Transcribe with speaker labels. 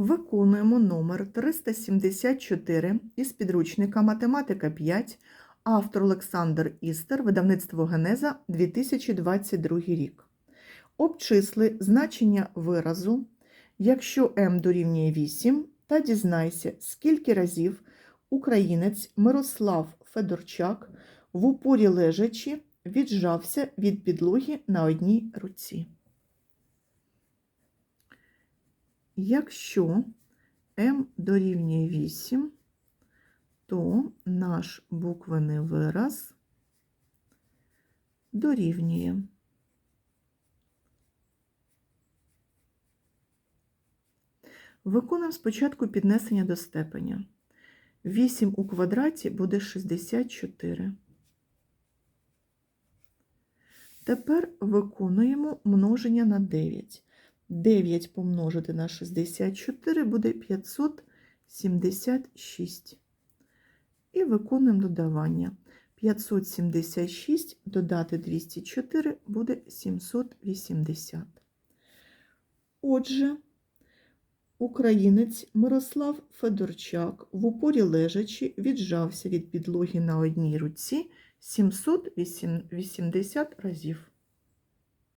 Speaker 1: Виконуємо номер 374 із підручника Математика 5, автор Олександр Істер, видавництво Генеза 2022 рік. Обчисли значення виразу, якщо m дорівнює 8, та дізнайся, скільки разів українець Мирослав Федорчак в упорі лежачи віджався від підлоги на одній руці. Якщо m дорівнює 8, то наш буквений вираз дорівнює. Виконуємо спочатку піднесення до степеня. 8 у квадраті буде 64. Тепер виконуємо множення на 9. 9 помножити на 64 буде 576. І виконуємо додавання. 576 додати 204 буде 780. Отже, українець Мирослав Федорчак в упорі лежачи віджався від підлоги на одній руці 780 разів.